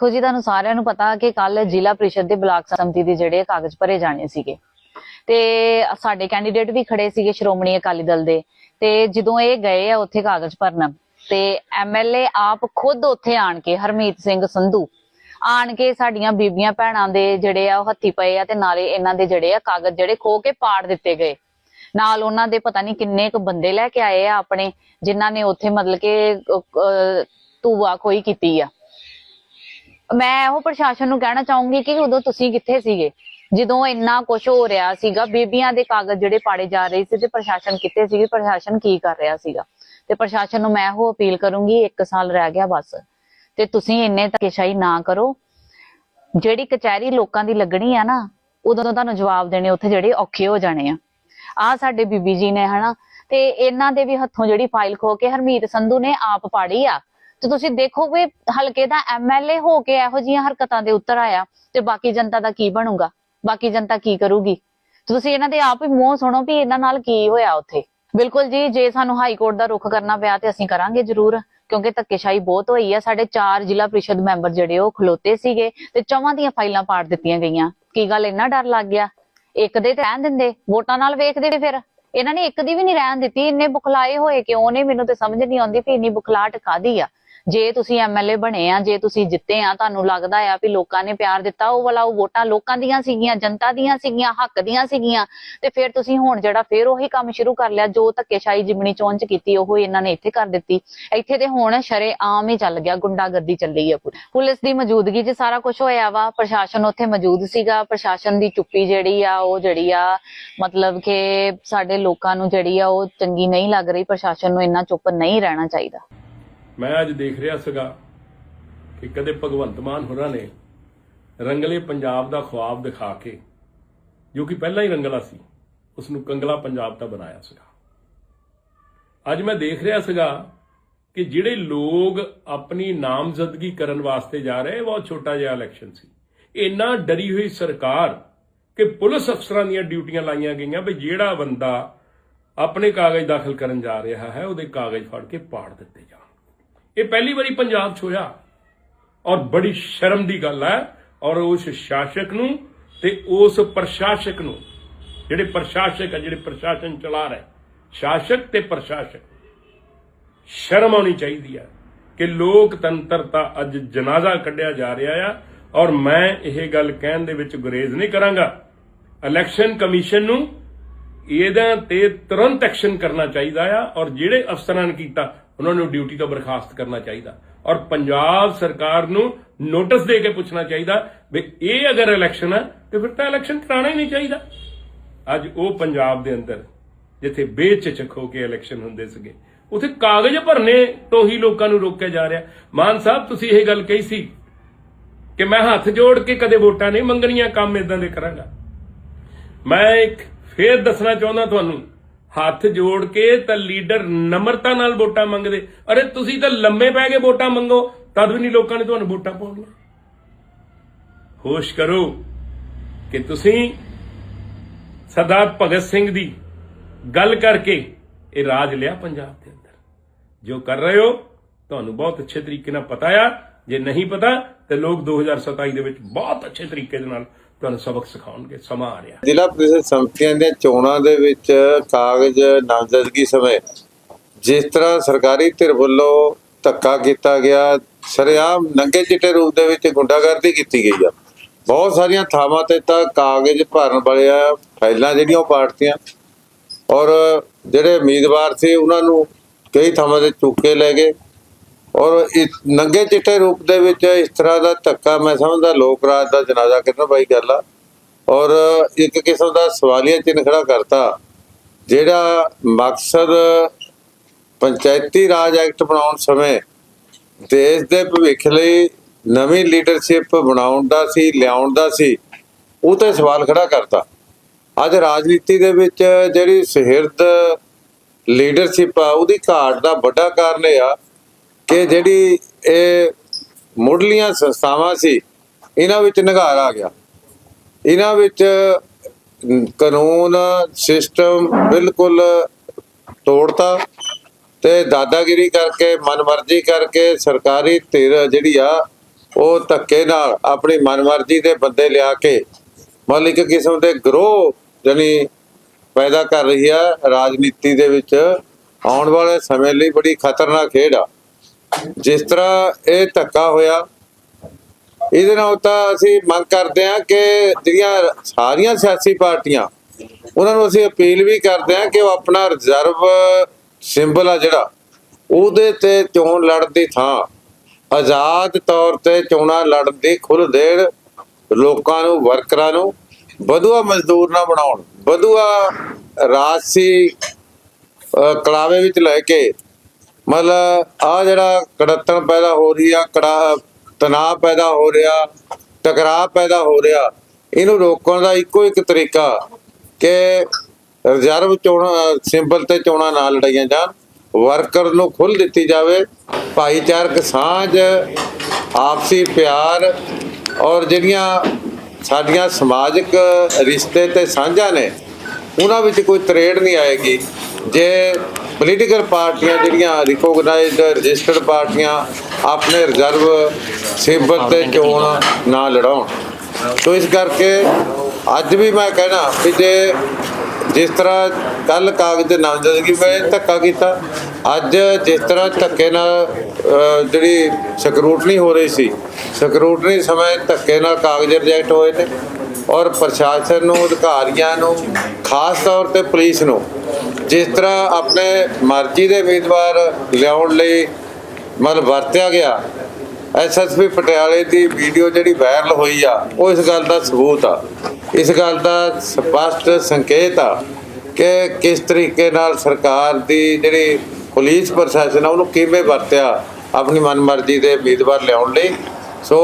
ਦੇਖੋ ਜੀ ਤੁਹਾਨੂੰ ਸਾਰਿਆਂ ਨੂੰ ਪਤਾ ਕਿ ਕੱਲ ਜ਼ਿਲ੍ਹਾ ਪ੍ਰੀਸ਼ਦ ਦੇ ਬਲਾਕ ਸੰਮਤੀ ਦੇ ਜਿਹੜੇ ਕਾਗਜ਼ ਭਰੇ ਜਾਣੇ ਸੀਗੇ। ਤੇ ਸਾਡੇ ਕੈਂਡੀਡੇਟ ਵੀ ਖੜੇ ਸੀਗੇ ਸ਼੍ਰੋਮਣੀ ਅਕਾਲੀ ਦਲ ਦੇ। ਤੇ ਜਦੋਂ ਇਹ ਗਏ ਆ ਉੱਥੇ ਕਾਗਜ਼ ਭਰਨ ਤੇ ਐਮਐਲਏ ਆਪ ਖੁਦ ਉੱਥੇ ਆਣ ਕੇ ਹਰਮੀਤ ਸਿੰਘ ਸੰਧੂ ਆਣ ਕੇ ਸਾਡੀਆਂ ਬੀਬੀਆਂ ਭੈਣਾਂ ਦੇ ਜਿਹੜੇ ਆ ਉਹ ਹੱਥੀ ਪਏ ਆ ਤੇ ਨਾਲੇ ਇਹਨਾਂ ਦੇ ਜਿਹੜੇ ਆ ਕਾਗਜ਼ ਜਿਹੜੇ ਖੋ ਕੇ ਪਾੜ ਦਿੱਤੇ ਗਏ। ਨਾਲ ਉਹਨਾਂ ਦੇ ਪਤਾ ਨਹੀਂ ਕਿੰਨੇ ਕੁ ਬੰਦੇ ਲੈ ਕੇ ਆਏ ਆ ਆਪਣੇ ਜਿਨ੍ਹਾਂ ਨੇ ਉੱਥੇ ਮਤਲਬ ਕਿ ਅਹ, ਧੂਆ ਕੋਈ ਕੀਤੀ ਆ। ਮੈਂ ਉਹ ਪ੍ਰਸ਼ਾਸਨ ਨੂੰ ਕਹਿਣਾ ਚਾਹੂੰਗੀ ਕਿ ਉਦੋਂ ਤੁਸੀਂ ਕਿੱਥੇ ਸੀਗੇ? ਜਦੋਂ ਇੰਨਾ ਕੁਝ ਹੋ ਰਿਹਾ ਸੀਗਾ, ਬੀਬੀਆਂ ਦੇ ਕਾਗਜ਼ ਜਿਹੜੇ ਪਾੜੇ ਜਾ ਰਹੇ ਸੀ ਤੇ ਪ੍ਰਸ਼ਾਸਨ ਕਿੱਥੇ ਸੀਗੇ? ਪ੍ਰਸ਼ਾਸਨ ਕੀ ਕਰ ਰਿਹਾ ਸੀਗਾ? ਤੇ ਪ੍ਰਸ਼ਾਸਨ ਨੂੰ ਮੈਂ ਉਹ ਅਪੀਲ ਕਰੂੰਗੀ, ਇੱਕ ਸਾਲ ਰਹਿ ਗਿਆ ਬਸ। ਤੇ ਤੁਸੀਂ ਇੰਨੇ ਧੱਕੇਸ਼ਾਹੀ ਨਾ ਕਰੋ। ਜਿਹੜੀ ਕਚਹਿਰੀ ਲੋਕਾਂ ਦੀ ਲੱਗਣੀ ਆ ਨਾ, ਉਦੋਂ ਤੁਹਾਨੂੰ ਜਵਾਬ ਦੇਣੇ ਉੱਥੇ ਜਿਹੜੇ ਔਖੇ ਹੋ ਜਾਣੇ ਆ। ਆ ਸਾਡੇ ਬੀਬੀ ਜੀ ਨੇ ਹਨਾ, ਤੇ ਇਹਨਾਂ ਦੇ ਵੀ ਹੱਥੋਂ ਜਿਹੜੀ ਫਾਈਲ ਖੋ ਕੇ ਹਰਮੀਤ ਸੰਧੂ ਨੇ ਆਪ ਪਾੜੀ ਆ। ਤੇ ਤੁਸੀਂ ਦੇਖੋਗੇ ਹਲਕੇ ਦਾ ਐਮਐਲਏ ਹੋ ਕੇ ਇਹੋ ਜੀਆਂ ਹਰਕਤਾਂ ਦੇ ਉੱਤਰ ਆਇਆ ਤੇ ਬਾਕੀ ਜਨਤਾ ਦਾ ਕੀ ਬਣੂਗਾ? ਬਾਕੀ ਜਨਤਾ ਕੀ ਕਰੂਗੀ? ਤੁਸੀਂ ਇਹਨਾਂ ਦੇ ਆਪ ਹੀ ਮੂੰਹ ਸੁਣੋ ਵੀ ਇਹਨਾਂ ਨਾਲ ਕੀ ਹੋਇਆ ਉੱਥੇ। ਬਿਲਕੁਲ ਜੀ, ਜੇ ਸਾਨੂੰ ਹਾਈ ਕੋਰਟ ਦਾ ਰੁਖ ਕਰਨਾ ਪਿਆ ਤੇ ਅਸੀਂ ਕਰਾਂਗੇ ਜ਼ਰੂਰ, ਕਿਉਂਕਿ ਧੱਕੇਸ਼ਾਹੀ ਬਹੁਤ ਹੋਈ ਆ। ਸਾਡੇ ਚਾਰ ਜ਼ਿਲ੍ਹਾ ਪ੍ਰੀਸ਼ਦ ਮੈਂਬਰ ਜਿਹੜੇ ਉਹ ਖਲੋਤੇ ਸੀਗੇ ਤੇ ਚੌਵਾਂ ਦੀਆਂ ਫਾਈਲਾਂ ਪਾੜ ਦਿੱਤੀਆਂ ਗਈਆਂ। ਕੀ ਗੱਲ ਇੰਨਾ ਡਰ ਲੱਗ ਗਿਆ? ਇੱਕ ਦੇ ਤੇ ਰਹਿਣ ਦਿੰਦੇ, ਵੋਟਾਂ ਨਾਲ ਵੇਖਦੇ ਤੇ ਫਿਰ। ਇਹਨਾਂ ਨੇ ਇੱਕ ਦੀ ਵੀ ਨਹੀਂ ਰਹਿਣ ਦਿੱਤੀ, ਇੰਨੇ ਬੁਖਲਾਏ ਹੋਏ ਕਿਉਂ ਨੇ? ਮੈਨੂੰ ਤੇ ਸਮਝ ਨਹੀਂ ਆਉਂਦੀ ਵੀ ਇੰਨੀ ਬੁਖਲਾਹਟ ਕਾਦੀ ਆ? ਜੇ ਤੁਸੀਂ ਐਮਐਲਏ ਬਣੇ ਆ, ਜੇ ਤੁਸੀਂ ਜਿੱਤੇ ਆ, ਤੁਹਾਨੂੰ ਲੱਗਦਾ ਆ ਵੀ ਲੋਕਾਂ ਨੇ ਪਿਆਰ ਦਿੱਤਾ, ਉਹ ਵਾਲਾ ਉਹ ਵੋਟਾਂ ਲੋਕਾਂ ਦੀਆਂ ਸੀਗੀਆਂ, ਜਨਤਾ ਦੀਆਂ ਸੀਗੀਆਂ, ਹੱਕ ਦੀਆਂ ਸੀਗੀਆਂ, ਤੇ ਫਿਰ ਤੁਸੀਂ ਹੁਣ ਜਿਹੜਾ ਫਿਰ ਉਹੀ ਕੰਮ ਸ਼ੁਰੂ ਕਰ ਲਿਆ, ਜੋ ਧੱਕੇਸ਼ਾਹੀ ਜਿਮਣੀ ਚੋਣ ਕੀਤੀ, ਉਹ ਇਹਨਾਂ ਨੇ ਇੱਥੇ ਕਰ ਦਿੱਤੀ। ਇੱਥੇ ਤੇ ਹੁਣ ਸ਼ਰੇ ਆਮ ਹੀ ਚੱਲ ਗਿਆ, ਗੁੰਡਾਗਰਦੀ ਚੱਲੀ ਆ ਪੂਰੀ। ਪੁਲਿਸ ਦੀ ਮੌਜੂਦਗੀ 'ਚ ਸਾਰਾ ਕੁਝ ਹੋਇਆ ਵਾ, ਪ੍ਰਸ਼ਾਸਨ ਉੱਥੇ ਮੌਜੂਦ ਸੀਗਾ, ਪ੍ਰਸ਼ਾਸਨ ਦੀ ਚੁੱਪੀ ਜਿਹੜੀ ਆ, ਉਹ ਜਿਹੜੀ ਆ, ਮਤਲਬ ਕਿ ਸਾਡੇ ਲੋਕਾਂ ਨੂੰ ਜਿਹੜੀ ਆ, ਉਹ ਚੰਗੀ ਨਹੀਂ ਲੱਗ ਰਹੀ, ਪ੍ਰਸ਼ਾਸਨ ਨੂੰ ਇੰਨਾ ਚੁੱਪ ਨਹੀਂ ਰਹਿਣਾ ਚਾਹੀਦਾ। ਮੈਂ ਅੱਜ ਦੇਖ ਰਿਹਾ ਸੀਗਾ ਕਿ ਕਦੇ ਭਗਵੰਤ ਮਾਨ ਹੋਰਾਂ ਨੇ ਰੰਗਲੇ ਪੰਜਾਬ ਦਾ ਖੁਆਬ ਦਿਖਾ ਕੇ, ਜੋ ਕਿ ਪਹਿਲਾਂ ਹੀ ਰੰਗਲਾ ਸੀ ਉਸ ਨੂੰ ਕੰਗਲਾ ਪੰਜਾਬ ਦਾ ਬਣਾਇਆ ਸੀਗਾ। ਅੱਜ ਮੈਂ ਦੇਖ ਰਿਹਾ ਸੀਗਾ ਕਿ ਜਿਹੜੇ ਲੋਕ ਆਪਣੀ ਨਾਮਜ਼ਦਗੀ ਕਰਨ ਵਾਸਤੇ ਜਾ ਰਹੇ, ਬਹੁਤ ਛੋਟਾ ਜਿਹਾ ਇਲੈਕਸ਼ਨ ਸੀ। ਇੰਨਾ ਡਰੀ ਹੋਈ ਸਰਕਾਰ ਕਿ ਪੁਲਿਸ ਅਫਸਰਾਂ ਦੀਆਂ ਡਿਊਟੀਆਂ ਲਾਈਆਂ ਗਈਆਂ ਵੀ ਜਿਹੜਾ ਬੰਦਾ ਆਪਣੇ ਕਾਗਜ਼ ਦਾਖਲ ਕਰਨ ਜਾ ਰਿਹਾ ਹੈ, ਉਹਦੇ ਕਾਗਜ਼ ਫੜ ਕੇ ਪਾੜ ਦਿੱਤੇ ਜਾਣ। ਇਹ ਪਹਿਲੀ ਵਾਰੀ ਪੰਜਾਬ 'ਚ ਹੋਇਆ। ਔਰ ਬੜੀ ਸ਼ਰਮ ਦੀ ਗੱਲ ਹੈ। ਔਰ ਉਸ ਸ਼ਾਸਕ ਨੂੰ ਤੇ ਉਸ ਪ੍ਰਸ਼ਾਸਕ ਨੂੰ, ਜਿਹੜੇ ਪ੍ਰਸ਼ਾਸਕ ਹੈ ਜਿਹੜੇ ਪ੍ਰਸ਼ਾਸਨ ਚਲਾ ਰਹੇ, ਸ਼ਾਸਕ ਤੇ ਪ੍ਰਸ਼ਾਸਕ, ਸ਼ਰਮ ਆਉਣੀ ਚਾਹੀਦੀ ਹੈ ਕਿ ਲੋਕਤੰਤਰ ਦਾ ਅੱਜ ਜਨਾਜ਼ਾ ਕੱਢਿਆ ਜਾ ਰਿਹਾ ਆ। ਔਰ ਮੈਂ ਇਹ ਗੱਲ ਕਹਿਣ ਦੇ ਵਿੱਚ ਗੁਰੇਜ਼ ਨਹੀਂ ਕਰਾਂਗਾ। ਇਲੈਕਸ਼ਨ ਕਮਿਸ਼ਨ ਨੂੰ ਇਹਦਾ ਤੇ ਤੁਰੰਤ ਐਕਸ਼ਨ ਕਰਨਾ ਚਾਹੀਦਾ ਆ। ਔਰ ਜਿਹੜੇ ਅਫਸਰਾਂ ਨੇ ਕੀਤਾ ਉਹਨਾਂ ਨੂੰ ਡਿਊਟੀ ਤੋਂ ਬਰਖਾਸਤ ਕਰਨਾ ਚਾਹੀਦਾ। ਔਰ ਪੰਜਾਬ ਸਰਕਾਰ ਨੂੰ ਨੋਟਿਸ ਦੇ ਕੇ ਪੁੱਛਣਾ ਚਾਹੀਦਾ ਵੀ ਇਹ ਅਗਰ ਇਲੈਕਸ਼ਨ ਹੈ ਤੇ ਫਿਰ ਤਾਂ ਇਲੈਕਸ਼ਨ ਕਰਾਉਣਾ ਹੀ ਨਹੀਂ ਚਾਹੀਦਾ। ਅੱਜ ਉਹ ਪੰਜਾਬ ਦੇ ਅੰਦਰ, ਜਿੱਥੇ ਬੇਚਚਕ ਹੋ ਕੇ ਇਲੈਕਸ਼ਨ ਹੁੰਦੇ ਸੀਗੇ, ਉਥੇ ਕਾਗਜ਼ ਭਰਨੇ ਤੋਂ ਹੀ ਲੋਕਾਂ ਨੂੰ ਰੋਕਿਆ ਜਾ ਰਿਹਾ। ਮਾਨ ਸਾਹਿਬ, ਤੁਸੀਂ ਇਹ ਗੱਲ ਕਹੀ ਸੀ ਕਿ ਮੈਂ ਹੱਥ ਜੋੜ ਕੇ ਕਦੇ ਵੋਟਾਂ ਨਹੀਂ ਮੰਗਣੀਆਂ, ਕੰਮ ਇਦਾਂ ਦੇ ਕਰਾਂਗਾ। ਮੈਂ ਇੱਕ ਫੇਰ ਦੱਸਣਾ ਚਾਹੁੰਦਾ ਤੁਹਾਨੂੰ ਹੱਥ ਜੋੜ ਕੇ ਤਾਂ ਲੀਡਰ ਨਮਰਤਾ ਨਾਲ ਵੋਟਾਂ ਮੰਗਦੇ। ਅਰੇ ਤੁਸੀਂ ਤਾਂ ਲੰਮੇ ਪੈ ਕੇ ਵੋਟਾਂ ਮੰਗੋ, ਤਦ ਵੀ ਨਹੀਂ ਲੋਕਾਂ ਨੇ ਤੁਹਾਨੂੰ ਵੋਟਾਂ ਪਾਉਣੀਆਂ। ਹੋਸ਼ ਕਰੋ ਕਿ ਤੁਸੀਂ ਸਰਦਾਰ ਭਗਤ ਸਿੰਘ ਦੀ ਗੱਲ ਕਰਕੇ ਇਹ ਰਾਜ ਲਿਆ ਪੰਜਾਬ ਦੇ ਅੰਦਰ। ਜੋ ਕਰ ਰਹੇ ਹੋ, ਤੁਹਾਨੂੰ ਬਹੁਤ ਅੱਛੇ ਤਰੀਕੇ ਨਾਲ ਪਤਾ ਆ। ਜੇ ਨਹੀਂ ਪਤਾ, ਤੇ ਲੋਕ 2027 ਦੇ ਵਿੱਚ ਬਹੁਤ ਅੱਛੇ ਤਰੀਕੇ ਦੇ ਨਾਲ ਤੁਹਾਨੂੰ ਸਬਕ ਸਿਖਾਉਣਗੇ, ਸਮਾਂ ਆ ਰਿਹਾ। ਜ਼ਿਲ੍ਹਾ ਪ੍ਰੀਸ਼ਦ ਸੰਮਤੀਆਂ ਦੀਆਂ ਚੋਣਾਂ ਦੇ ਵਿੱਚ ਕਾਗਜ਼ ਨਾਮਜ਼ਦਗੀ ਸਮੇਂ ਜਿਸ ਤਰ੍ਹਾਂ ਸਰਕਾਰੀ ਧਿਰ ਵੱਲੋਂ ਧੱਕਾ ਕੀਤਾ ਗਿਆ, ਸਰੇਆਮ ਨੰਗੇ ਚਿੱਟੇ ਰੂਪ ਦੇ ਵਿੱਚ ਗੁੰਡਾਗਰਦੀ ਕੀਤੀ ਗਈ ਆ। ਬਹੁਤ ਸਾਰੀਆਂ ਥਾਵਾਂ ਤੇ ਤਾਂ ਕਾਗਜ਼ ਭਰਨ ਵਾਲੇ ਫਾਈਲਾਂ ਜਿਹੜੀਆਂ ਉਹ ਪਾੜਤੀਆਂ। ਔਰ ਜਿਹੜੇ ਉਮੀਦਵਾਰ ਸੀ, ਉਹਨਾਂ ਨੂੰ ਕਈ ਥਾਵਾਂ ਤੇ ਚੁੱਕ ਕੇ ਲੈ ਗਏ। ਔਰ ਇਹ ਨੰਗੇ ਚਿੱਟੇ ਰੂਪ ਦੇ ਵਿੱਚ ਇਸ ਤਰ੍ਹਾਂ ਦਾ ਧੱਕਾ ਮੈਂ ਸਮਝਦਾ ਲੋਕ ਰਾਜ ਦਾ ਜਨਾਜ਼ਾ ਕਰਨ ਵਾਲੀ ਗੱਲ ਆ ਔਰ ਇੱਕ ਕਿਸਮ ਦਾ ਸਵਾਲੀਆ ਚਿੰਨ੍ਹ ਖੜਾ ਕਰਤਾ, ਜਿਹੜਾ ਮਕਸਦ ਪੰਚਾਇਤੀ ਰਾਜ ਐਕਟ ਬਣਾਉਣ ਸਮੇਂ ਦੇਸ਼ ਦੇ ਭਵਿੱਖ ਲਈ ਨਵੀਂ ਲੀਡਰਸ਼ਿਪ ਬਣਾਉਣ ਦਾ ਸੀ, ਲਿਆਉਣ ਦਾ ਸੀ, ਉਹ ਤੇ ਸਵਾਲ ਖੜਾ ਕਰਤਾ। ਅੱਜ ਰਾਜਨੀਤੀ ਦੇ ਵਿੱਚ ਜਿਹੜੀ ਸਿਹਰਦ ਲੀਡਰਸ਼ਿਪ ਆ, ਉਹਦੀ ਘਾਟ ਦਾ ਵੱਡਾ ਕਾਰਨ ਇਹ ਆ ਕਿ ਜਿਹੜੀ ਇਹ ਮੁੱਢਲੀਆਂ ਸੰਸਥਾਵਾਂ ਸੀ, ਇਹਨਾਂ ਵਿੱਚ ਨਿਗਾਰ ਆ ਗਿਆ। ਇਹਨਾਂ ਵਿੱਚ ਕਾਨੂੰਨ, ਸਿਸਟਮ ਬਿਲਕੁਲ ਤੋੜਤਾ ਤੇ ਦਾਦਾਗਿਰੀ ਕਰਕੇ, ਮਨਮਰਜ਼ੀ ਕਰਕੇ ਸਰਕਾਰੀ ਧਿਰ ਜਿਹੜੀ ਆ, ਉਹ ਧੱਕੇ ਨਾਲ ਆਪਣੀ ਮਨਮਰਜ਼ੀ ਦੇ ਬੰਦੇ ਲਿਆ ਕੇ ਮਤਲਬ ਇੱਕ ਕਿਸਮ ਦੇ ਗਰੋਹ ਜਾਨੀ ਪੈਦਾ ਕਰ ਰਹੀ ਆ। ਰਾਜਨੀਤੀ ਦੇ ਵਿੱਚ ਆਉਣ ਵਾਲੇ ਸਮੇਂ ਲਈ ਬੜੀ ਖਤਰਨਾਕ ਖੇਡ ਆ। ਜਿਸ ਤਰ੍ਹਾਂ ਇਹ ਧੱਕਾ ਹੋਇਆ, ਇਹਦੇ ਨਾਲ ਤਾਂ ਅਸੀਂ ਮੰਗ ਕਰਦੇ ਹਾਂ ਕਿ ਜਿਹੜੀਆਂ ਸਾਰੀਆਂ ਸਿਆਸੀ ਪਾਰਟੀਆਂ, ਉਹਨਾਂ ਨੂੰ ਅਸੀਂ ਅਪੀਲ ਵੀ ਕਰਦੇ ਹਾਂ ਕਿ ਉਹ ਆਪਣਾ ਰਿਜ਼ਰਵ ਸਿੰਬਲ ਆ ਜਿਹੜਾ, ਉਹਦੇ ਤੇ ਚੋਣ ਲੜਨ ਦੀ ਥਾਂ, ਆਜ਼ਾਦ ਤੌਰ ਤੇ ਚੋਣਾਂ ਲੜਨ ਦੀ ਖੁੱਲ੍ਹ ਦੇਣ, ਲੋਕਾਂ ਨੂੰ, ਵਰਕਰਾਂ ਨੂੰ, ਵਧੂਆ ਮਜ਼ਦੂਰ ਨਾ ਬਣਾਉਣ, ਵਧੂਆ ਰਾਜਸੀ ਕਲਾਵੇ ਵਿੱਚ ਲੈ ਕੇ ਮਤਲਬ ਆ ਜਿਹੜਾ ਕੜੱਤਣ ਪੈਦਾ ਹੋ ਰਹੀ ਆ, ਕੜਾ, ਤਣਾਅ ਪੈਦਾ ਹੋ ਰਿਹਾ, ਟਕਰਾਅ ਪੈਦਾ ਹੋ ਰਿਹਾ, ਇਹਨੂੰ ਰੋਕਣ ਦਾ ਇੱਕੋ ਇੱਕ ਤਰੀਕਾ ਕਿ ਰਿਜ਼ਰਵ ਚੋਣ, ਸਿੰਬਲ ਤੇ ਚੋਣਾਂ ਨਾ ਲੜਾਈਆਂ ਜਾਣ, ਵਰਕਰ ਨੂੰ ਖੁੱਲ੍ਹ ਦਿੱਤੀ ਜਾਵੇ, ਭਾਈਚਾਰਕ ਸਾਂਝ, ਆਪਸੀ ਪਿਆਰ, ਔਰ ਜਿਹੜੀਆਂ ਸਾਡੀਆਂ ਸਮਾਜਿਕ ਰਿਸ਼ਤੇ ਤੇ ਸਾਂਝਾਂ ਨੇ, ਉਹਨਾਂ ਵਿੱਚ ਕੋਈ ਤਰੇੜ ਨਹੀਂ ਆਏਗੀ। ਜੇ ਪੋਲੀਟੀਕਲ ਪਾਰਟੀਆਂ ਜਿਹੜੀਆਂ ਰਿਕੋਗਨਾਈਜ਼ਡ ਰਜਿਸਟਰਡ ਪਾਰਟੀਆਂ ਆਪਣੇ ਰਿਜ਼ਰਵ ਸਿੰਬਲ ਤੇ ਚੋਣ ਨਾ ਲੜਾਉਣ। ਸੋ ਇਸ ਕਰਕੇ ਅੱਜ ਵੀ ਮੈਂ ਕਹਿਣਾ ਕਿ ਜੇ ਜਿਸ ਤਰ੍ਹਾਂ ਕੱਲ ਕਾਗਜ਼ ਨਾਮਜ਼ਦਗੀ ਵਿੱਚ ਧੱਕਾ ਕੀਤਾ। ਅੱਜ ਜਿਸ ਤਰ੍ਹਾਂ ਧੱਕੇ ਨਾਲ ਜਿਹੜੀ ਸਕਰੂਟਨੀ ਹੋ ਰਹੀ ਸੀ ਸਕਰੂਟਨੀ ਸਮੇਂ ਧੱਕੇ ਨਾਲ ਕਾਗਜ਼ ਰਿਜੈਕਟ ਹੋਏ ਨੇ ਔਰ ਪ੍ਰਸ਼ਾਸਨ ਨੂੰ ਅਧਿਕਾਰੀਆਂ ਨੂੰ ਖਾਸ ਤੌਰ ਤੇ ਪੁਲਿਸ ਨੂੰ ਜਿਸ ਤਰ੍ਹਾਂ ਆਪਣੇ ਮਰਜ਼ੀ ਦੇ ਉਮੀਦਵਾਰ ਲਿਆਉਣ ਲਈ ਮਤਲਬ ਵਰਤਿਆ ਗਿਆ ਐਸਐਸਪੀ ਪਟਿਆਲੇ ਦੀ ਵੀਡੀਓ ਜਿਹੜੀ ਵਾਇਰਲ ਹੋਈ ਆ, ਉਹ ਇਸ ਗੱਲ ਦਾ ਸਬੂਤ ਆ। ਇਸ ਗੱਲ ਦਾ ਸਪਸ਼ਟ ਸੰਕੇਤ ਆ ਕਿ ਕਿਸ ਤਰੀਕੇ ਨਾਲ ਸਰਕਾਰ ਦੀ ਜਿਹੜੀ ਪੁਲਿਸ ਪ੍ਰਸ਼ਾਸਨ ਆ, ਉਹਨੂੰ ਕਿਵੇਂ ਵਰਤਿਆ ਆਪਣੀ ਮਨਮਰਜ਼ੀ ਦੇ ਉਮੀਦਵਾਰ ਲਿਆਉਣ ਲਈ। ਸੋ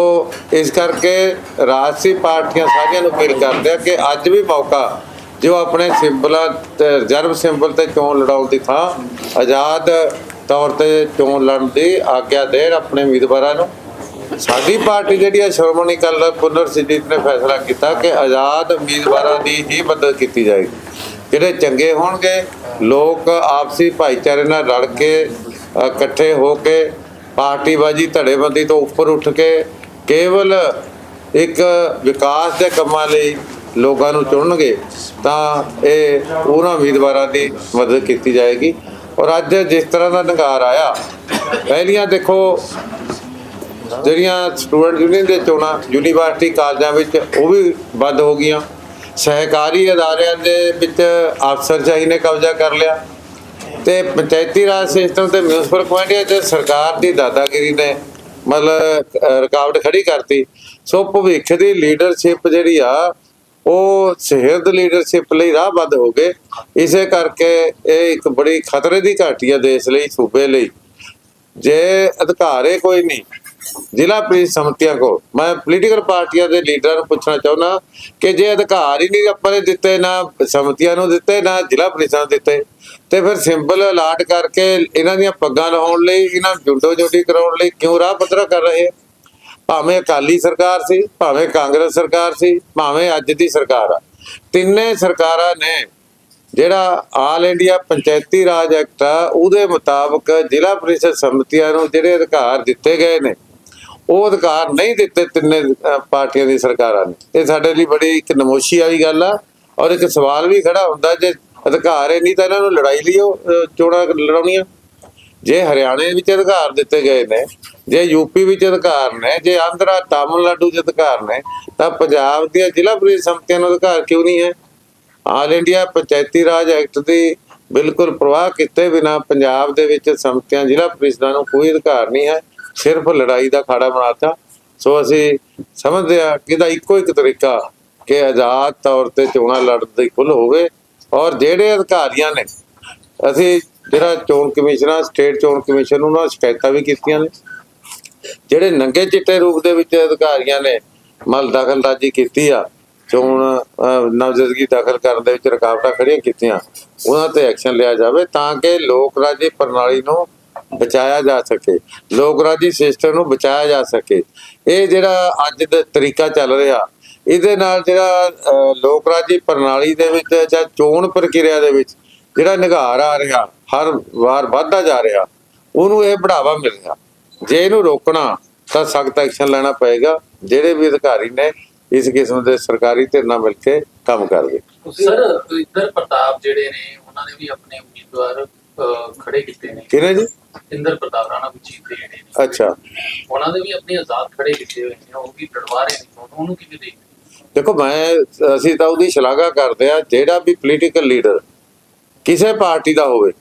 ਇਸ ਕਰਕੇ ਰਾਜਸੀ ਪਾਰਟੀਆਂ ਸਾਰੀਆਂ ਨੂੰ ਅਪੀਲ ਕਰਦੇ ਆ ਕਿ ਅੱਜ ਵੀ ਮੌਕਾ ਜੋ ਆਪਣੇ ਸਿੰਬਲਾਂ ਤੇ ਰਿਜ਼ਰਵ ਸਿੰਬਲ ਤੇ ਚੋਣ ਲੜਾਉਣ ਦੀ ਥਾਂ ਆਜ਼ਾਦ ਤੌਰ ਤੇ ਚੋਣ ਲੜਨ ਦੀ ਆਗਿਆ ਦੇਣ ਆਪਣੇ ਉਮੀਦਵਾਰਾਂ ਨੂੰ। ਸਾਡੀ ਪਾਰਟੀ ਜਿਹੜੀ ਹੈ ਸ਼੍ਰੋਮਣੀ ਅਕਾਲੀ ਦਲ ਪੁਨਰ ਸਿੱਧੀਤ ਨੇ ਫੈਸਲਾ ਕੀਤਾ ਕਿ ਆਜ਼ਾਦ ਉਮੀਦਵਾਰਾਂ ਦੀ ਹੀ ਮਦਦ ਕੀਤੀ ਜਾਏਗੀ। ਜਿਹੜੇ ਚੰਗੇ ਹੋਣਗੇ, ਲੋਕ ਆਪਸੀ ਭਾਈਚਾਰੇ ਨਾਲ ਰਲ ਕੇ, ਇਕੱਠੇ ਹੋ ਕੇ, ਪਾਰਟੀਬਾਜ਼ੀ ਧੜੇਬੰਦੀ ਤੋਂ ਉੱਪਰ ਉੱਠ ਕੇ, ਕੇਵਲ ਇੱਕ ਵਿਕਾਸ ਦੇ ਕੰਮਾਂ ਲਈ ਲੋਕਾਂ ਨੂੰ ਚੁਣਨਗੇ, ਤਾਂ ਇਹ ਉਹਨਾਂ ਉਮੀਦਵਾਰਾਂ ਦੀ ਮਦਦ ਕੀਤੀ ਜਾਏਗੀ। ਔਰ ਅੱਜ ਜਿਸ ਤਰ੍ਹਾਂ ਦਾ ਨਗਾਰ ਆਇਆ, ਪਹਿਲੀਆਂ ਦੇਖੋ, ਜਿਹੜੀਆਂ ਸਟੂਡੈਂਟ ਯੂਨੀਅਨ ਦੇ ਚੋਣਾਂ, ਯੂਨੀਵਰਸਿਟੀ ਕਾਲਜਾਂ ਵਿੱਚ ਉਹ ਵੀ ਬੰਦ ਹੋ ਗਈਆਂ। ਸਹਿਕਾਰੀ ਅਦਾਰਿਆਂ ਦੇ ਵਿੱਚ ਅਫਸਰਸ਼ਾਹੀ ਨੇ ਕਬਜ਼ਾ ਕਰ ਲਿਆ। ਤੇ ਪੰਚਾਇਤੀ ਰਾਜ ਸਿਸਟਮ ਤੇ ਮਿਊਨਿਸਪਲ ਕਮੇਟੀਆਂ 'ਚ ਸਰਕਾਰ ਦੀ ਦਾਦਾਗਿਰੀ ਨੇ ਮਤਲਬ ਰੁਕਾਵਟ ਖੜੀ ਕਰਤੀ। ਸੋ ਭਵਿੱਖ ਦੀ ਲੀਡਰਸ਼ਿਪ ਜਿਹੜੀ ਆ ਉਹ ਸਿਹਤ ਲੀਡਰਸ਼ਿਪ ਲਈ ਰਾਹਬੱਧ ਹੋ ਗਏ। ਇਸੇ ਕਰਕੇ ਇਹ ਇੱਕ ਬੜੀ ਖਤਰੇ ਦੀ ਘਾਟੀ ਹੈ ਦੇਸ਼ ਲਈ, ਸੂਬੇ ਲਈ। ਜੇ ਅਧਿਕਾਰੇ ਕੋਈ ਨਹੀਂ, ਜ਼ਿਲ੍ਹਾ ਪ੍ਰੀਸ਼ਦ ਸਮਤੀਆਂ ਕੋ ਮੈਂ ਪੋਲੀਟੀਕਲ ਪਾਰਟੀਆਂ ਦੇ ਲੀਡਰਾਂ ਨੂੰ ਪੁੱਛਣਾ ਚਾਹੁੰਦਾ ਕਿ ਜੇ ਅਧਿਕਾਰ ਹੀ ਨਹੀਂ ਆਪਾਂ ਨੇ ਦਿੱਤੇ, ਨਾ ਸਮਤੀਆਂ ਨੂੰ ਦਿੱਤੇ, ਨਾ ਜ਼ਿਲ੍ਹਾ ਪ੍ਰੀਸ਼ਦਾਂ ਨੂੰ ਦਿੱਤੇ, ਤੇ ਫਿਰ ਸਿੰਬਲ ਅਲਾਟ ਕਰਕੇ ਇਹਨਾਂ ਦੀਆਂ ਪੱਗਾਂ ਲਾਉਣ ਲਈ, ਇਹਨਾਂ ਨੂੰ ਜੁੰਡੋ ਜੁੰਡੀ ਕਰਾਉਣ ਲਈ ਕਿਉਂ ਰਾਹ ਪੱਧਰਾ ਕਰ ਰਹੇ ਭਾਵੇਂ ਅਕਾਲੀ ਸਰਕਾਰ ਸੀ, ਭਾਵੇਂ ਕਾਂਗਰਸ ਸਰਕਾਰ ਸੀ, ਭਾਵੇਂ ਅੱਜ ਦੀ ਸਰਕਾਰ ਆ। ਤਿੰਨੇ ਸਰਕਾਰਾਂ ਨੇ ਜਿਹੜਾ ਆਲ ਇੰਡੀਆ ਪੰਚਾਇਤੀ ਰਾਜ ਐਕਟ ਆ, ਉਹਦੇ ਮੁਤਾਬਕ ਜ਼ਿਲ੍ਹਾ ਪ੍ਰੀਸ਼ਦ ਸਮਿਤੀਆਂ ਨੂੰ ਜਿਹੜੇ ਅਧਿਕਾਰ ਦਿੱਤੇ ਗਏ ਨੇ, ਉਹ ਅਧਿਕਾਰ ਨਹੀਂ ਦਿੱਤੇ ਤਿੰਨੇ ਪਾਰਟੀਆਂ ਦੀ ਸਰਕਾਰਾਂ ਨੇ। ਇਹ ਸਾਡੇ ਲਈ ਬੜੀ ਇੱਕ ਨਮੋਸ਼ੀ ਵਾਲੀ ਗੱਲ ਆ ਔਰ ਇੱਕ ਸਵਾਲ ਵੀ ਖੜਾ ਹੁੰਦਾ, ਜੇ ਅਧਿਕਾਰ ਹੈ ਨਹੀਂ ਤਾਂ ਇਹਨਾਂ ਨੂੰ ਲੜਾਈ ਲਈ ਉਹ ਚੋਣਾਂ ਲੜਾਉਣੀਆਂ। ਜੇ ਹਰਿਆਣੇ ਵਿੱਚ ਅਧਿਕਾਰ ਦਿੱਤੇ ਗਏ ਨੇ, ਜੇ ਯੂਪੀ ਵਿੱਚ ਅਧਿਕਾਰ ਨੇ, ਜੇ ਆਂਧਰਾ, ਤਾਮਿਲਨਾਡੂ ਵਿੱਚ ਅਧਿਕਾਰ ਨੇ, ਤਾਂ ਪੰਜਾਬ ਦੀਆਂ ਜ਼ਿਲ੍ਹਾ ਪ੍ਰੀਸ਼ਦ ਸਮਤੀਆਂ ਨੂੰ ਅਧਿਕਾਰ ਕਿਉਂ ਨਹੀਂ ਹੈ? ਆਲ ਇੰਡੀਆ ਪੰਚਾਇਤੀ ਰਾਜ ਐਕਟ ਦੀ ਬਿਲਕੁਲ ਪ੍ਰਵਾਹ ਕੀਤੇ ਬਿਨਾ ਪੰਜਾਬ ਦੇ ਵਿੱਚ ਸੰਮਤੀਆਂ ਜ਼ਿਲ੍ਹਾ ਪ੍ਰੀਸ਼ਦਾਂ ਨੂੰ ਕੋਈ ਅਧਿਕਾਰ ਨਹੀਂ ਹੈ, ਸਿਰਫ ਲੜਾਈ ਦਾ ਖਾੜਾ ਬਣਾਤਾ। ਸੋ ਅਸੀਂ ਸਮਝਦੇ ਹਾਂ ਕਿ ਇਹਦਾ ਇੱਕੋ ਇੱਕ ਤਰੀਕਾ ਕਿ ਆਜ਼ਾਦ ਤੌਰ ਤੇ ਚੋਣਾਂ ਲੜਨ ਦੀ ਖੁੱਲ ਹੋਵੇ ਔਰ ਜਿਹੜੇ ਅਧਿਕਾਰੀਆਂ ਨੇ, ਅਸੀਂ ਜਿਹੜਾ ਚੋਣ ਕਮਿਸ਼ਨਰ ਸਟੇਟ ਚੋਣ ਕਮਿਸ਼ਨ ਨੂੰ ਉਹਨਾਂ ਸ਼ਿਕਾਇਤਾਂ ਵੀ ਕੀਤੀਆਂ ਨੇ। ਜਿਹੜੇ ਨੰਗੇ ਚਿੱਟੇ ਰੂਪ ਦੇ ਵਿੱਚ ਅਧਿਕਾਰੀਆਂ ਨੇ ਮਲ ਦਖਲਅੰਦਾਜ਼ੀ ਕੀਤੀ ਆ ਚੋਣ ਅਹ, ਨਾਮਜ਼ਦਗੀ ਦਾਖਲ ਕਰਨ ਦੇ ਵਿੱਚ ਰੁਕਾਵਟਾਂ ਖੜੀਆਂ ਕੀਤੀਆਂ ਉਹਨਾਂ ਤੇ ਐਕਸ਼ਨ ਲਿਆ ਜਾਵੇ ਤਾਂ ਕਿ ਲੋਕ ਰਾਜੀ ਪ੍ਰਣਾਲੀ ਨੂੰ ਬਚਾਇਆ ਜਾ ਸਕੇ ਲੋਕ ਰਾਜੀ ਸਿਸਟਮ ਨੂੰ ਬਚਾਇਆ ਜਾ ਸਕੇ। ਇਹ ਜਿਹੜਾ ਅੱਜ ਦਾ ਤਰੀਕਾ ਚੱਲ ਰਿਹਾ ਇਹਦੇ ਨਾਲ ਜਿਹੜਾ ਅਹ, ਲੋਕ ਰਾਜੀ ਪ੍ਰਣਾਲੀ ਦੇ ਵਿੱਚ ਜਾਂ ਚੋਣ ਪ੍ਰਕਿਰਿਆ ਦੇ ਵਿੱਚ ਜਿਹੜਾ ਨਿਘਾਰ ਆ ਰਿਹਾ ਹਰ ਵਾਰ ਵੱਧਦਾ ਜਾ ਰਿਹਾ ਉਹਨੂੰ ਇਹ ਬੜਾਵਾ ਮਿਲ ਰਿਹਾ। ਜੇ ਇਹਨੂੰ ਰੋਕਣਾ ਤਾਂ ਸਖਤ ਐਕਸ਼ਨ ਲੈਣਾ ਪਏਗਾ। ਜਿਹੜੇ ਵੀ ਅਧਿਕਾਰੀ ਨੇ ਇਸ ਕਿਸਮ ਦੇ ਸਰਕਾਰੀ ਧਿਰ ਨਾਲ ਮਿਲ ਕੇ ਕੰਮ ਕਰਦੇ। ਸਰ ਇੰਦਰ ਪ੍ਰਤਾਪ ਜਿਹੜੇ ਨੇ ਉਹਨਾਂ ਨੇ ਵੀ ਆਪਣੇ ਉਮੀਦਵਾਰ ਖੜੇ ਕੀਤੇ ਨੇ। ਕਿਹਨੇ ਜੀ? ਇੰਦਰ ਪ੍ਰਤਾਪ ਰਾਣਾ ਵਜੀਦ ਦੇ ਜਿਹੜੇ ਨੇ। ਅੱਛਾ। ਉਹਨਾਂ ਦੇ ਵੀ ਆਪਣੇ ਆਜ਼ਾਦ ਖੜੇ ਕੀਤੇ ਹੋਏ ਨੇ ਉਹ ਵੀ ਲੜਵਾ ਰਹੇ ਨੇ। ਉਹਨੂੰ- ਉਹਨੂੰ ਕਿਵੇਂ ਦੇਖਦੇ ਦੇਖੋ ਮੈਂ ਅਸੀਂ ਤਾਂ ਉਹਦੀ ਸ਼ਲਾਘਾ ਕਰਦੇ ਆ ਜਿਹੜਾ ਵੀ ਪੋਲੀਟੀਕਲ ਲੀਡਰ ਕਿਸੇ ਪਾਰਟੀ ਦਾ ਹੋਵੇ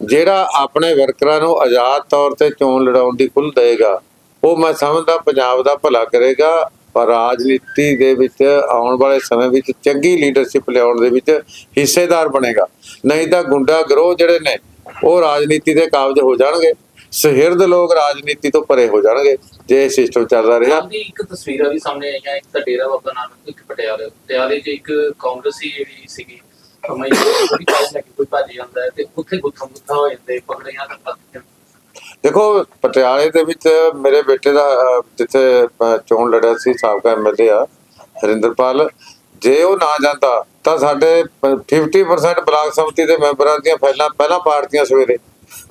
ਜਿਹੜਾ ਆਪਣੇ ਵਰਕਰਾਂ ਨੂੰ ਆਜ਼ਾਦ ਤੌਰ ਤੇ ਚੋਣ ਲੜਾਉਣ ਦੀ ਖੁੱਲ੍ਹ ਦੇਗਾ ਉਹ ਮੈਂ ਸਮਝਦਾ ਪੰਜਾਬ ਦਾ ਭਲਾ ਕਰੇਗਾ, ਪਰ ਰਾਜਨੀਤੀ ਦੇ ਵਿੱਚ ਆਉਣ ਵਾਲੇ ਸਮੇਂ ਵਿੱਚ ਚੰਗੀ ਲੀਡਰਸ਼ਿਪ ਲਿਆਉਣ ਦੇ ਵਿੱਚ ਹਿੱਸੇਦਾਰ ਬਣੇਗਾ। ਨਹੀਂ ਤਾਂ ਗੁੰਡਾ ਗਰੋਹ ਜਿਹੜੇ ਨੇ, ਉਹ ਰਾਜਨੀਤੀ ਦੇ ਕਾਬਜ ਹੋ ਜਾਣਗੇ। ਸਹਿਰਦ ਲੋਕ ਰਾਜਨੀਤੀ ਤੋਂ ਪਰੇ ਹੋ ਜਾਣਗੇ, ਜੇ ਇਹ ਸਿਸਟਮ ਚੱਲਦਾ ਰਿਹਾ। ਇੱਕ ਤਸਵੀਰਾਂ ਵੀ ਸਾਹਮਣੇ ਆਈਆਂ, ਇੱਕ ਤਾਂ ਡੇਰਾ ਬਾਬਾ ਨਾਨਕ, ਇੱਕ ਪਟਿਆਲੇ ਪਟਿਆਲੇ 'ਚ ਇੱਕ ਕਾਂਗਰਸੀ ਜਿਹੜੀ ਸੀਗੀ ਮੈਂ ਕੋਈ ਕਾਲ ਲੈ ਕੇ ਕੋਈ ਭੱਜ ਜਾਂਦਾ ਹੈ ਤੇ ਉੱਥੇ ਗੁੱਥਮ ਗੁੱਥਾ ਹੋ ਜਾਂਦੇ ਪਗੜੀਆਂ ਦਾ ਪੱਤ ਦੇਖੋ, ਪਟਿਆਲੇ ਦੇ ਵਿੱਚ ਮੇਰੇ ਬੇਟੇ ਦਾ ਜਿੱਥੇ ਚੋਣ ਲੜਿਆ ਸੀ, ਸਾਬਕਾ ਐਮਐਲਏ ਆ, ਹਰਿੰਦਰਪਾਲ। ਜੇ ਉਹ ਨਾ ਜਾਂਦਾ, ਤਾਂ ਸਾਡੇ 50% ਬਲਾਕ ਸਮਿਤੀ ਦੇ ਮੈਂਬਰਾਂ ਦੀਆਂ ਪਹਿਲਾਂ ਪਹਿਲਾਂ ਪਾਰਟੀਆਂ ਸਵੇਰੇ।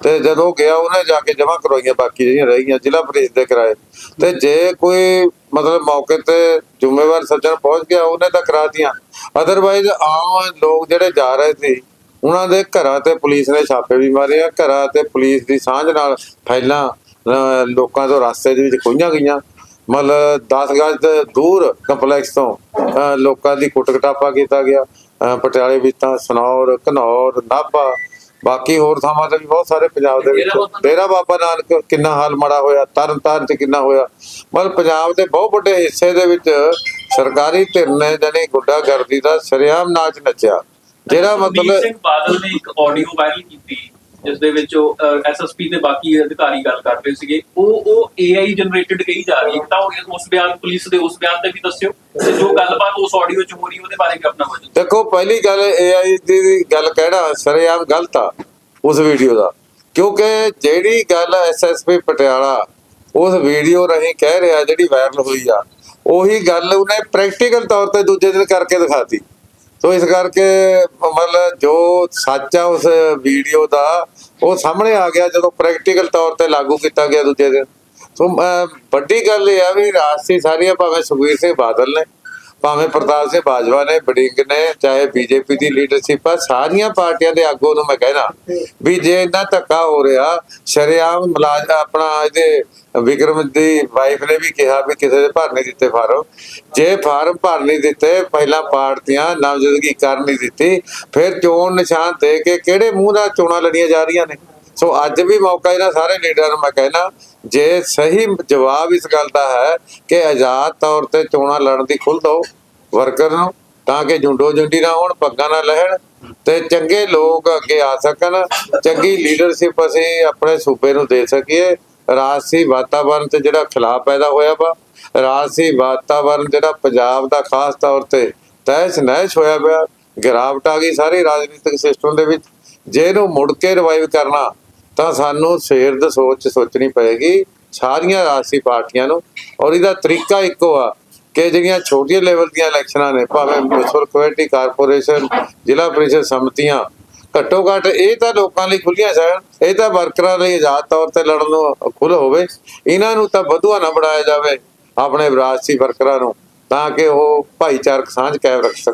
ਤੇ ਜਦੋਂ ਗਿਆ, ਉਹਨੇ ਜਾ ਕੇ ਜਮ੍ਹਾਂ ਕਰਵਾਈਆਂ, ਬਾਕੀ ਜਿਹੜੀਆਂ ਰਹਿ ਗਈਆਂ, ਜ਼ਿਲ੍ਹਾ ਪ੍ਰੀਸ਼ਦ ਦੇ ਕਿਰਾਏ। ਤੇ ਜੇ ਕੋਈ ਮਤਲਬ ਮੌਕੇ ਤੇ ਜ਼ਿੰਮੇਵਾਰ ਸੱਜਣ ਪਹੁੰਚ ਗਿਆ, ਉਹਨੇ ਤਾਂ ਕਰਾ ਦਿੱਤੀਆਂ। ਅਦਰਵਾਈਜ਼ ਆਮ ਲੋਕ ਜਿਹੜੇ ਜਾ ਰਹੇ ਸੀ, ਉਹਨਾਂ ਦੇ ਘਰਾਂ ਤੇ ਪੁਲਿਸ ਨੇ ਛਾਪੇ ਵੀ ਮਾਰੇ ਆ, ਘਰਾਂ ਤੇ ਪੁਲਿਸ ਦੀ ਸਾਂਝ ਨਾਲ ਫਾਈਲਾਂ ਲੋਕਾਂ ਤੋਂ ਰਸਤੇ ਦੇ ਵਿੱਚ ਖੋਈਆਂ ਗਈਆਂ। ਮਤਲਬ 10 ਗਜ ਦੂਰ ਕੰਪਲੈਕਸ ਤੋਂ ਲੋਕਾਂ ਦੀ ਕੁੱਟ ਕਟਾਪਾ ਕੀਤਾ ਗਿਆ। ਪਟਿਆਲੇ ਵਿੱਚ ਤਾਂ ਸਨੌਰ, ਘਨੌਰ, ਨਾਭਾ, ਬਾਕੀ ਹੋਰ ਥਾਵਾਂ ਤੇ ਵੀ ਬਹੁਤ ਸਾਰੇ ਪੰਜਾਬ ਦੇ ਵਿੱਚ। ਡੇਰਾ ਬਾਬਾ ਡੇਰਾ ਬਾਬਾ ਨਾਨਕ ਕਿੰਨਾ ਹਾਲ ਮਾੜਾ ਹੋਇਆ ਤਰਨ ਤਾਰਨ ਚ ਕਿੰਨਾ ਹੋਇਆ। ਮਤਲਬ ਪੰਜਾਬ ਦੇ ਬਹੁਤ ਵੱਡੇ ਹਿੱਸੇ ਦੇ ਵਿੱਚ ਸਰਕਾਰੀ ਧਿਰ ਨੇ ਜਾਨੀ ਗੁੰਡਾਗਰਦੀ ਦਾ ਸਰੇਆਮ ਨਾਚ ਨੱਚਿਆ। ਜਿਹੜਾ ਮਤਲਬ ਸਿੰਘ ਬਾਦਲ ਨੇ ਇੱਕ ਆਡੀਓ ਵਾਇਰਲ ਕੀਤੀ ਜਿਸ ਦੇ ਵਿੱਚ ਉਹ ਐਸਐਸਪੀ ਤੇ ਬਾਕੀ ਅਧਿਕਾਰੀ ਗੱਲ ਕਰ ਰਹੇ ਸੀਗੇ। ਉਹ ਉਹ ਏਆਈ ਜਨਰੇਟਡ ਕਹੀ ਜਾ ਰਹੀ ਹੈ। ਤਾਂ ਉਹ ਉਸ ਬਿਆਨ ਪੁਲਿਸ ਦੇ ਉਸ ਬਿਆਨ ਤੇ ਵੀ ਦੱਸਿਓ। ਤੇ ਜੋ ਗੱਲਬਾਤ ਉਸ ਆਡੀਓ ਚ ਹੋ ਰਹੀ ਉਹਦੇ ਬਾਰੇ ਵੀ ਆਪਣਾ ਵਜਨ ਦੇਖੋ ਪਹਿਲੀ ਗੱਲ ਏਆਈ ਦੀ ਗੱਲ ਕਹਿਣਾ ਸਰੇਆਮ ਗਲਤ ਆ ਉਸ ਵੀਡੀਓ ਦਾ। ਕਿਉਂਕਿ ਜਿਹੜੀ ਗੱਲ ਐਸਐਸਪੀ ਪਟਿਆਲਾ ਉਸ ਵੀਡੀਓ ਰਾਹੀਂ ਕਹਿ ਰਿਹਾ ਜਿਹੜੀ ਵਾਇਰਲ ਹੋਈ ਆ ਉਹੀ ਗੱਲ ਉਹਨੇ ਪ੍ਰੈਕਟੀਕਲ ਤੌਰ ਤੇ ਦੂਜੇ ਦਿਨ ਕਰਕੇ ਦਿਖਾਤੀ। ਸੋ ਇਸ ਕਰਕੇ ਮਤਲਬ ਜੋ ਸੱਚ ਆ ਉਸ ਵੀਡੀਓ ਦਾ ਉਹ ਸਾਹਮਣੇ ਆ ਗਿਆ ਜਦੋਂ ਪ੍ਰੈਕਟੀਕਲ ਤੌਰ ਤੇ ਲਾਗੂ ਕੀਤਾ ਗਿਆ ਦੂਜੇ ਦਿਨ। ਸੋ ਅਹ, ਵੱਡੀ ਗੱਲ ਇਹ ਆ ਵੀ ਰਾਜਸੀ ਸਾਰੀਆਂ ਭਾਵੇਂ ਸੁਖਬੀਰ ਸਿੰਘ ਬਾਦਲ ਨੇ ਭਾਵੇਂ ਪ੍ਰਤਾਪ ਸਿੰਘ ਬਾਜਵਾ ਨੇ, ਬੜਿੰਗ ਨੇ, ਚਾਹੇ ਬੀਜੇਪੀ ਦੀ ਲੀਡਰਸ਼ਿਪ ਆ, ਸਾਰੀਆਂ ਪਾਰਟੀਆਂ ਦੇ ਆਗੂ ਨੂੰ ਮੈਂ ਕਹਿਣਾ ਵੀ ਜੇ ਇੰਨਾ ਧੱਕਾ ਹੋ ਰਿਹਾ, ਸ਼ਰੇਆਮ ਮਲਾਜ ਆਪਣਾ ਇਹਦੇ ਵਿਕਰਮ ਦੀ ਵਾਈਫ ਨੇ ਵੀ ਕਿਹਾ ਵੀ ਕਿਸੇ ਦੇ ਭਰ ਨਹੀਂ ਦਿੱਤੇ ਫਾਰਮ। ਜੇ ਫਾਰਮ ਭਰ ਨਹੀਂ ਦਿੱਤੇ, ਪਹਿਲਾਂ ਪਾਰਟੀਆਂ ਨਾਮਜ਼ਦਗੀ ਕਰ ਨਹੀਂ ਦਿੱਤੀ, ਫਿਰ ਚੋਣ ਨਿਸ਼ਾਨ ਦੇ ਕੇ ਕਿਹੜੇ ਮੂੰਹ ਨਾਲ ਚੋਣਾਂ ਲੜੀਆਂ ਜਾ ਰਹੀਆਂ ਨੇ? ਸੋ ਅੱਜ ਵੀ ਮੌਕਾ ਇਹਨਾਂ ਸਾਰੇ ਲੀਡਰਾਂ ਨੂੰ ਮੈਂ ਕਹਿਣਾ ਜੇ ਸਹੀ ਜਵਾਬ ਇਸ ਗੱਲ ਦਾ ਹੈ ਕਿ ਆਜ਼ਾਦ ਤੌਰ ਤੇ ਚੋਣਾਂ ਲੜਨ ਦੀ ਖੁੱਲ੍ਹ ਦਿਓ ਵਰਕਰ ਨੂੰ, ਤਾਂ ਕਿ ਜੁੰਡੋ ਜੁੰਡੀ ਨਾ ਹੋਣ, ਪੱਗਾਂ ਨਾ ਲਹਿਣ ਤੇ ਚੰਗੇ ਲੋਕ ਅੱਗੇ ਆ ਸਕਣ, ਚੰਗੀ ਲੀਡਰਸ਼ਿਪ ਅਸੀਂ ਆਪਣੇ ਸੂਬੇ ਨੂੰ ਦੇ ਸਕੀਏ। ਰਾਜਸੀ ਵਾਤਾਵਰਣ ਤੇ ਜਿਹੜਾ ਖਿਲਾਫ ਪੈਦਾ ਹੋਇਆ ਵਾ, ਰਾਜਸੀ ਵਾਤਾਵਰਣ ਜਿਹੜਾ ਪੰਜਾਬ ਦਾ ਖਾਸ ਤੌਰ ਤੇ ਤਹਿਸ ਨਹਿਸ ਹੋਇਆ ਪਿਆ, ਗਿਰਾਵਟ ਆ ਗਈ ਸਾਰੇ ਰਾਜਨੀਤਿਕ ਸਿਸਟਮ ਦੇ ਵਿੱਚ। ਜੇ ਇਹਨੂੰ ਮੁੜ ਕੇ ਰਿਵਾਈਵ ਕਰਨਾ ਤਾਂ ਸਾਨੂੰ ਸਵੇਰ ਦੀ ਸੋਚ ਸੋਚਣੀ ਪਏਗੀ ਸਾਰੀਆਂ ਰਾਜਸੀ ਪਾਰਟੀਆਂ ਨੂੰ। ਔਰ ਇਹਦਾ ਤਰੀਕਾ ਇੱਕੋ ਆ ਕਿ ਜਿਹੜੀਆਂ ਛੋਟੀਆਂ ਲੈਵਲ ਦੀਆਂ ਇਲੈਕਸ਼ਨਾਂ ਨੇ, ਭਾਵੇਂ ਮਿਊਨਿਸਪਲ ਕਮੇਟੀ ਕਾਰਪੋਰੇਸ਼ਨ ਜ਼ਿਲ੍ਹਾ ਪ੍ਰੀਸ਼ਦ ਸਮਤੀਆਂ ਘੱਟੋ ਘੱਟ ਇਹ ਤਾਂ ਲੋਕਾਂ ਲਈ ਖੁੱਲੀਆਂ ਸਨ ਇਹ ਤਾਂ ਵਰਕਰਾਂ ਲਈ ਆਜ਼ਾਦ ਤੌਰ ਤੇ ਲੜਨ ਨੂੰ ਖੁੱਲ ਹੋਵੇ। ਇਹਨਾਂ ਨੂੰ ਤਾਂ ਵਧੂਆ ਨਾ ਬਣਾਇਆ ਜਾਵੇ ਆਪਣੇ ਵਿਰਾਸਤੀ ਵਰਕਰਾਂ ਨੂੰ, ਤਾਂ ਕਿ ਉਹ ਭਾਈਚਾਰਕ ਸਾਂਝ ਕਾਇਮ ਰੱਖ ਸਕਣ।